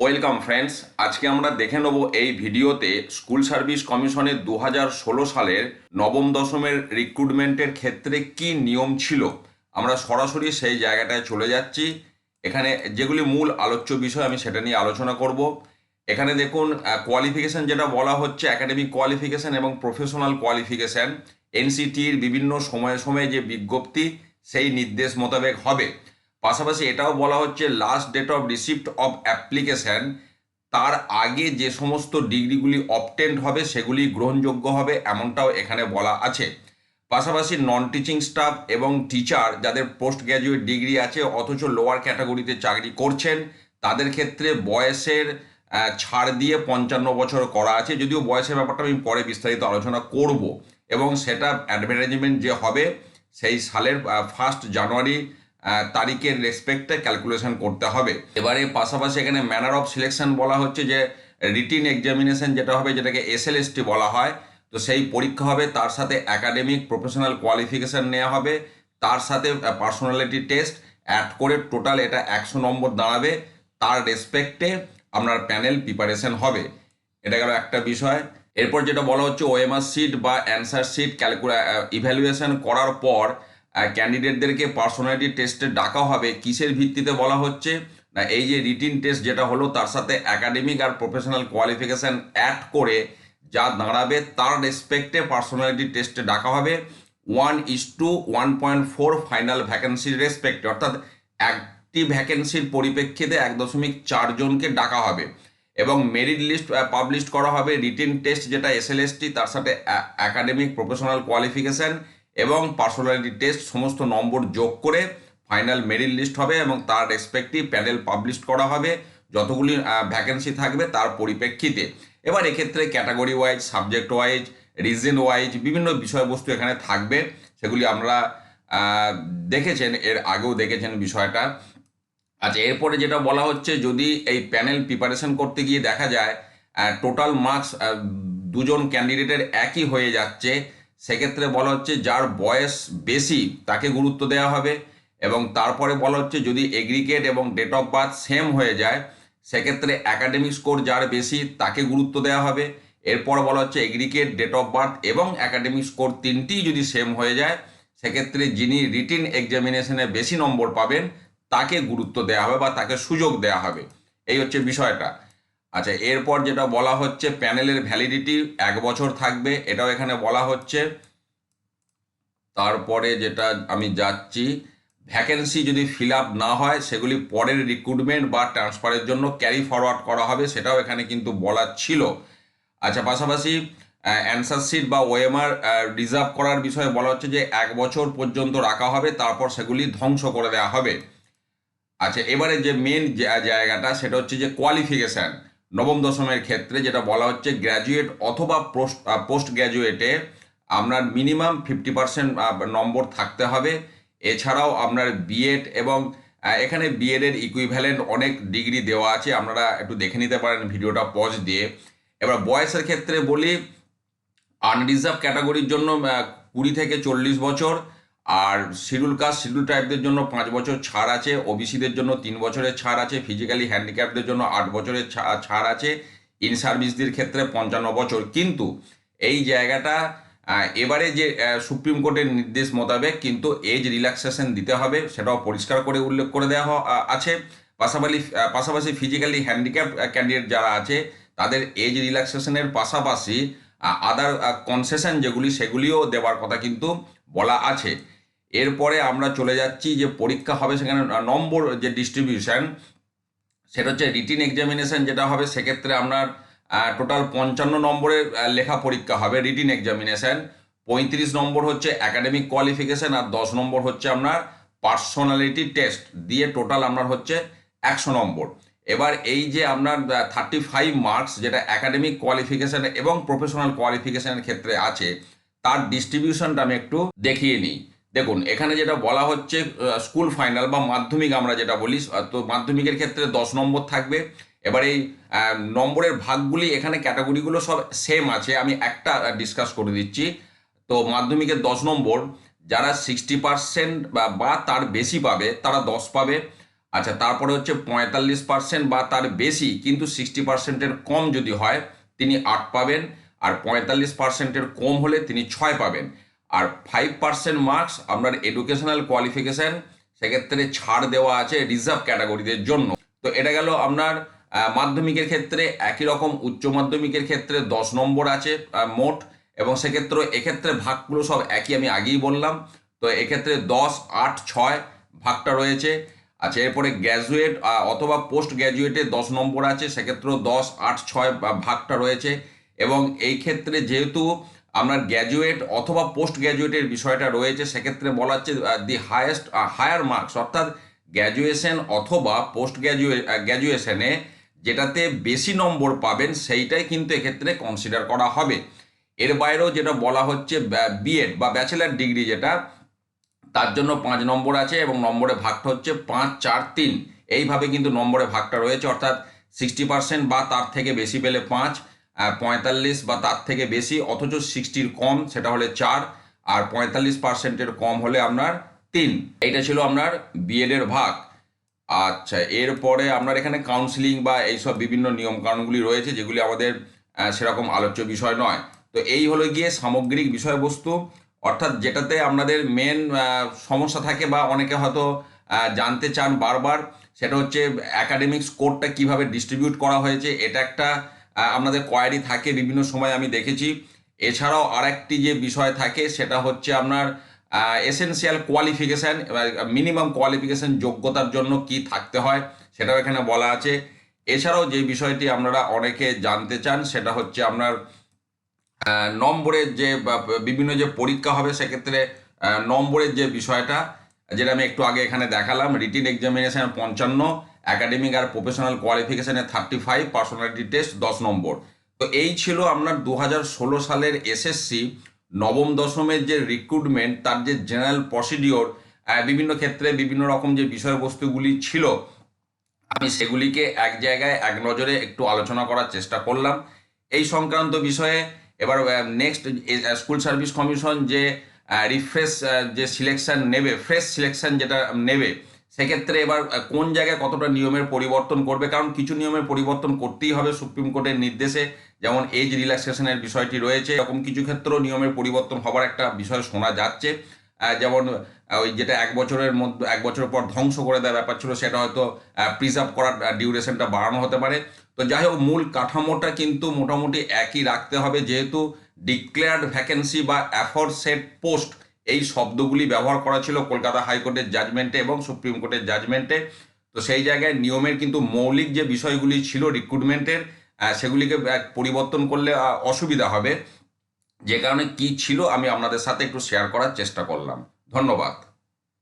Welcome friends আজকে আমরা দেখে নেব এই ভিডিওতে স্কুল সার্ভিস কমিশনের দু হাজার ষোলো সালের নবম দশমের রিক্রুটমেন্টের ক্ষেত্রে কি নিয়ম ছিল? আমরা সরাসরি সেই জায়গাটায় চলে যাচ্ছি। এখানে যেগুলি মূল আলোচ্য বিষয় আমি সেটা নিয়ে আলোচনা করব। এখানে দেখুন কোয়ালিফিকেশন যেটা বলা হচ্ছে একাডেমিক কোয়ালিফিকেশান এবং প্রফেশনাল কোয়ালিফিকেশান এনসিটির বিভিন্ন সময়ে সময়ে যে বিজ্ঞপ্তি, সেই নির্দেশ মোতাবেক হবে। পাশাপাশি এটাও বলা হচ্ছে last date of receipt of application তার আগে যে সমস্ত ডিগ্রিগুলি অবটেন্ড হবে সেগুলি গ্রহণযোগ্য হবে এমনটাও এখানে বলা আছে। পাশাপাশি নন টিচিং স্টাফ এবং টিচার যাদের পোস্ট গ্র্যাজুয়েট ডিগ্রি আছে, অথচ লোয়ার ক্যাটাগরিতে চাকরি করছেন, তাদের ক্ষেত্রে বয়সের ছাড় দিয়ে পঞ্চান্ন বছর করা আছে। যদিও বয়সের ব্যাপারটা আমি পরে বিস্তারিত আলোচনা করব। এবং সেটা অ্যাডভার্টাইজমেন্ট যে হবে, সেই সালের ফার্স্ট জানুয়ারি তারিখের রেসপেক্টে ক্যালকুলেশন করতে হবে। এবারে পাশাপাশি এখানে ম্যানার অফ সিলেকশন বলা হচ্ছে যে রিটিন এক্সামিনেশন যেটা হবে, যেটাকে এসএলএসটি বলা হয়, তো সেই পরীক্ষা হবে, তার সাথে একাডেমিক প্রফেশনাল কোয়ালিফিকেশান নেওয়া হবে, তার সাথে পার্সোনালিটি টেস্ট অ্যাড করে টোটাল এটা একশো নম্বর দাঁড়াবে, তার রেসপেক্টে আপনার প্যানেল প্রিপারেশন হবে। এটা গেল একটা বিষয়। এরপর যেটা বলা হচ্ছে ওএমআর সিট বা অ্যান্সার সিট ক্যালকুলা ইভ্যালুয়েশন করার পর ক্যান্ডিডেটদেরকে পার্সোনালিটি টেস্টে ডাকা হবে, কিসের ভিত্তিতে বলা হচ্ছে? না, এই যে রিটিন টেস্ট যেটা হলো, তার সাথে একাডেমিক আর প্রফেশনাল কোয়ালিফিকেশান অ্যাড করে যা দাঁড়াবে, তার রেসপেক্টে পার্সোনালিটি টেস্টে ডাকা হবে। One is to one point four final ভ্যাকেন্সির রেসপেক্টে অর্থাৎ একটি ভ্যাকেন্সির পরিপ্রেক্ষিতে এক দশমিক চারজনকে ডাকা হবে। এবং মেরিট লিস্ট পাবলিশ করা হবে। রিটেন টেস্ট যেটা এসএলএসটি তার সাথে একাডেমিক প্রফেশনাল কোয়ালিফিকেশন এবং পার্সোনালিটি টেস্ট সমস্ত নম্বর যোগ করে ফাইনাল মেরিট লিস্ট হবে এবং তার রেসপেক্টিভ প্যানেল পাবলিশ করা হবে। যতগুলি ভ্যাকেন্সি থাকবে তার পরিপ্রেক্ষিতে। এবার এক্ষেত্রে category wise subject wise reason wise বিভিন্ন বিষয়বস্তু এখানে থাকবে। সেগুলি আমরা দেখেছেন, এর আগেও দেখেছেন বিষয়টা। আচ্ছা এরপরে যেটা বলা হচ্ছে, যদি এই প্যানেল প্রিপারেশন করতে গিয়ে দেখা যায় টোটাল মার্কস দুজন ক্যান্ডিডেটের একই হয়ে যাচ্ছে সেক্ষেত্রে বলা হচ্ছে যার বয়স বেশি তাকে গুরুত্ব দেওয়া হবে এবং তারপরে বলা হচ্ছে যদি এগ্রিগেট এবং ডেট অফ বার্থ সেম হয়ে যায়, সেক্ষেত্রে অ্যাকাডেমিক স্কোর যার বেশি তাকে গুরুত্ব দেওয়া হবে। এরপর বলা হচ্ছে এগ্রিগেট, ডেট অফ বার্থ এবং অ্যাকাডেমিক স্কোর তিনটি যদি সেম হয়ে যায়, সেক্ষেত্রে যিনি রিটিন এক্সামিনেশনে বেশি নম্বর পাবেন, তাকে গুরুত্ব দেওয়া হবে বা তাকে সুযোগ দেওয়া হবে। এই হচ্ছে বিষয়টা। আচ্ছা এরপর যেটা বলা হচ্ছে প্যানেলের ভ্যালিডিটি এক বছর থাকবে, এটাও এখানে বলা হচ্ছে। তারপরে যেটা আমি যাচ্ছি, ভ্যাকেন্সি যদি ফিল আপ না হয়, সেগুলি পরের রিক্রুটমেন্ট বা ট্রান্সফারের জন্য ক্যারি ফরওয়ার্ড করা হবে, সেটাও এখানে কিন্তু বলা ছিল। আচ্ছা পাশাপাশি অ্যান্সার সিট বা ওএমআর রিজার্ভ করার বিষয়ে বলা হচ্ছে যে এক বছর পর্যন্ত রাখা হবে, তারপর সেগুলি ধ্বংস করে দেওয়া হবে। আচ্ছা এবারে যে মেন জায়গাটা, সেটা হচ্ছে যে কোয়ালিফিকেশান নবম দশমের ক্ষেত্রে যেটা বলা হচ্ছে গ্র্যাজুয়েট অথবা পোস্ট গ্র্যাজুয়েটে আপনার মিনিমাম ফিফটি পার্সেন্ট নম্বর থাকতে হবে। এছাড়াও আপনার বিএড এবং এখানে বিএডের ইকুইভ্যালেন্ট অনেক ডিগ্রি দেওয়া আছে। আপনারা একটু দেখে নিতে পারেন ভিডিওটা পজ দিয়ে। এবার বয়সের ক্ষেত্রে বলি আনরিজার্ভ ক্যাটাগরির জন্য কুড়ি থেকে চল্লিশ বছর। আর শিডিউল কাস্ট, শিডিউল ট্রাইবদের জন্য পাঁচ বছর ছাড় আছে, ওবিসিদের জন্য তিন বছরের ছাড় আছে, ফিজিক্যালি হ্যান্ডিক্যাপদের জন্য আট বছরের ছাড় আছে ইন সার্ভিসদের ক্ষেত্রে পঞ্চান্ন বছর। কিন্তু এই জায়গাটা এবারে যে সুপ্রিম কোর্টের নির্দেশ মোতাবেক কিন্তু এজ রিল্যাক্সেশন দিতে হবে, সেটাও পরিষ্কার করে উল্লেখ করে দেওয়া আছে। পাশাপাশি পাশাপাশি ফিজিক্যালি হ্যান্ডিক্যাপ ক্যান্ডিডেট যারা আছে, তাদের এজ রিল্যাক্সেশনের পাশাপাশি আদার কনসেশন যেগুলি, সেগুলিও দেওয়ার কথা কিন্তু বলা আছে। এরপরে আমরা চলে যাচ্ছি যে পরীক্ষা হবে সেখানে নম্বর যে ডিস্ট্রিবিউশন সেটা হচ্ছে রিটিন এক্সামিনেশন যেটা হবে, সেক্ষেত্রে আপনার টোটাল পঞ্চান্ন নম্বরের লেখা পরীক্ষা হবে রিটিন এক্সামিনেশন পঁয়ত্রিশ নম্বর হচ্ছে একাডেমিক কোয়ালিফিকেশন আর দশ নম্বর হচ্ছে আপনার পার্সোনালিটি টেস্ট দিয়ে টোটাল আপনার হচ্ছে একশো নম্বর। এবার এই যে আপনার থার্টি ফাইভ মার্কস যেটা একাডেমিক কোয়ালিফিকেশান এবং প্রফেশনাল কোয়ালিফিকেশানের ক্ষেত্রে আছে, তার ডিস্ট্রিবিউশনটা আমি একটু দেখিয়ে নিই। দেখুন, এখানে যেটা বলা হচ্ছে স্কুল ফাইনাল বা মাধ্যমিক আমরা যেটা বলি তো মাধ্যমিকের ক্ষেত্রে দশ নম্বর থাকবে। এবার এই নম্বরের ভাগগুলি এখানে ক্যাটাগরিগুলো সব সেম আছে, আমি একটা ডিসকাস করে দিচ্ছি। তো মাধ্যমিকের দশ নম্বর, যারা সিক্সটি পার্সেন্ট বা তার বেশি পাবে, তারা দশ পাবে। আচ্ছা তারপরে হচ্ছে পঁয়তাল্লিশ পার্সেন্ট বা তার বেশি, কিন্তু সিক্সটি পার্সেন্টের কম যদি হয়, তিনি আট পাবেন। আর পঁয়তাল্লিশ পার্সেন্টের কম হলে তিনি ছয় পাবেন। আর ফাইভ পার্সেন্ট মার্কস আপনার এডুকেশনাল কোয়ালিফিকেশান সেক্ষেত্রে ছাড় দেওয়া আছে রিজার্ভ ক্যাটাগরিদের জন্য। তো এটা গেল আপনার মাধ্যমিকের ক্ষেত্রে একই রকম, উচ্চ মাধ্যমিকের ক্ষেত্রে দশ নম্বর আছে মোট। এবং সেক্ষেত্রে, এক্ষেত্রে ভাগগুলো সব একই আমি আগেই বললাম। তো এক্ষেত্রে দশ, আট, ছয় ভাগটা রয়েছে। আচ্ছা এরপরে গ্র্যাজুয়েট অথবা পোস্ট গ্র্যাজুয়েটে দশ নম্বর আছে, সেক্ষেত্রেও দশ, আট, ছয় ভাগটা রয়েছে। এবং এই ক্ষেত্রে যেহেতু আপনার গ্র্যাজুয়েট অথবা পোস্ট গ্র্যাজুয়েটের বিষয়টা রয়েছে, সেক্ষেত্রে বলা হচ্ছে দি হায়েস্ট হায়ার মার্কস অর্থাৎ গ্র্যাজুয়েশন অথবা পোস্ট গ্র্যাজুয়ে গ্র্যাজুয়েশনে যেটাতে বেশি নম্বর পাবেন, সেইটাই কিন্তু এক্ষেত্রে কনসিডার করা হবে। এর বাইরেও যেটা বলা হচ্ছে বিএড বা ব্যাচেলার ডিগ্রি যেটা, তার জন্য পাঁচ নম্বর আছে এবং নম্বরে ভাগটা হচ্ছে পাঁচ, চার, তিন। এইভাবে কিন্তু নম্বরে ভাগটা রয়েছে, অর্থাৎ সিক্সটি পার্সেন্ট বা তার থেকে বেশি পেলে পাঁচ। পঁয়তাল্লিশ বা তার থেকে বেশি, অথচ সিক্সটির কম, সেটা হলে চার, আর পঁয়তাল্লিশ পার্সেন্টের কম হলে আপনার তিন। এইটা ছিল আপনার বিএডের ভাগ। আচ্ছা এরপরে আপনার এখানে কাউন্সিলিং বা এইসব বিভিন্ন নিয়ম কানুনগুলি রয়েছে, যেগুলি আমাদের সেরকম আলোচ্য বিষয় নয়। তো এই হলো গিয়ে সামগ্রিক বিষয়বস্তু। অর্থাৎ যেটাতে আপনাদের মেন সমস্যা থাকে বা অনেকে হয়তো জানতে চান বারবার, সেটা হচ্ছে একাডেমিক স্কোরটা কীভাবে ডিস্ট্রিবিউট করা হয়েছে, এটা একটা আপনাদের কোয়ারি থাকে, বিভিন্ন সময় আমি দেখেছি। এছাড়াও আরেকটি যে বিষয় থাকে, সেটা হচ্ছে আপনার এসেনশিয়াল কোয়ালিফিকেশান মিনিমাম কোয়ালিফিকেশান যোগ্যতার জন্য কি থাকতে হয়, সেটাও এখানে বলা আছে। এছাড়াও যে বিষয়টি আপনারা অনেকে জানতে চান, সেটা হচ্ছে আপনার নম্বরের যে বিভিন্ন যে পরীক্ষা হবে, সেক্ষেত্রে নম্বরের যে বিষয়টা, যেটা আমি একটু আগে এখানে দেখালাম রিটিন এক্সামিনেশান পঞ্চান্ন একাডেমিক আর প্রফেশনাল কোয়ালিফিকেশনে থার্টি ফাইভ পার্সোনালিটি টেস্ট দশ নম্বর। তো এই ছিল আপনার দু সালের এসএসসি নবম, দশমের যে রিক্রুটমেন্ট তার যে জেনারেল প্রসিডিওর বিভিন্ন ক্ষেত্রে বিভিন্ন রকম যে বিষয়বস্তুগুলি ছিল, আমি সেগুলিকে এক জায়গায়, এক নজরে একটু আলোচনা করার চেষ্টা করলাম। এই সংক্রান্ত বিষয়ে এবার নেক্সট স্কুল সার্ভিস কমিশন যে রিফ্রেশ যে সিলেকশন নেবে ফ্রেশ সিলেকশন যেটা নেবে সেক্ষেত্রে এবার কোন জায়গায় কতটা নিয়মের পরিবর্তন করবে? কারণ কিছু নিয়মের পরিবর্তন করতেই হবে সুপ্রিম কোর্টের নির্দেশে। যেমন এজ রিল্যাক্সেশনের বিষয়টি রয়েছে, এরকম কিছু ক্ষেত্রেও নিয়মের পরিবর্তন হবার একটা বিষয় শোনা যাচ্ছে। যেমন ওই যেটা এক বছরের মধ্যে, এক বছর পর ধ্বংস করে দেওয়ার ব্যাপার ছিল, সেটা হয়তো প্রিজার্ভ করার ডিউরেশনটা বাড়ানো হতে পারে। তো যাই হোক, মূল কাঠামোটা কিন্তু মোটামুটি একই রাখতে হবে, যেহেতু ডিক্লেয়ার্ড ভ্যাকেন্সি বা অ্যাফোরসেট পোস্ট এই শব্দগুলি ব্যবহার করা ছিল কলকাতা হাইকোর্টের জাজমেন্টে এবং সুপ্রিম কোর্টের জাজমেন্টে তো সেই জায়গায় নিয়মের কিন্তু মৌলিক যে বিষয়গুলি ছিল রিক্রুটমেন্টের সেগুলিকে পরিবর্তন করলে অসুবিধা হবে। যে কারণে কি ছিল আমি আপনাদের সাথে একটু শেয়ার করার চেষ্টা করলাম। ধন্যবাদ।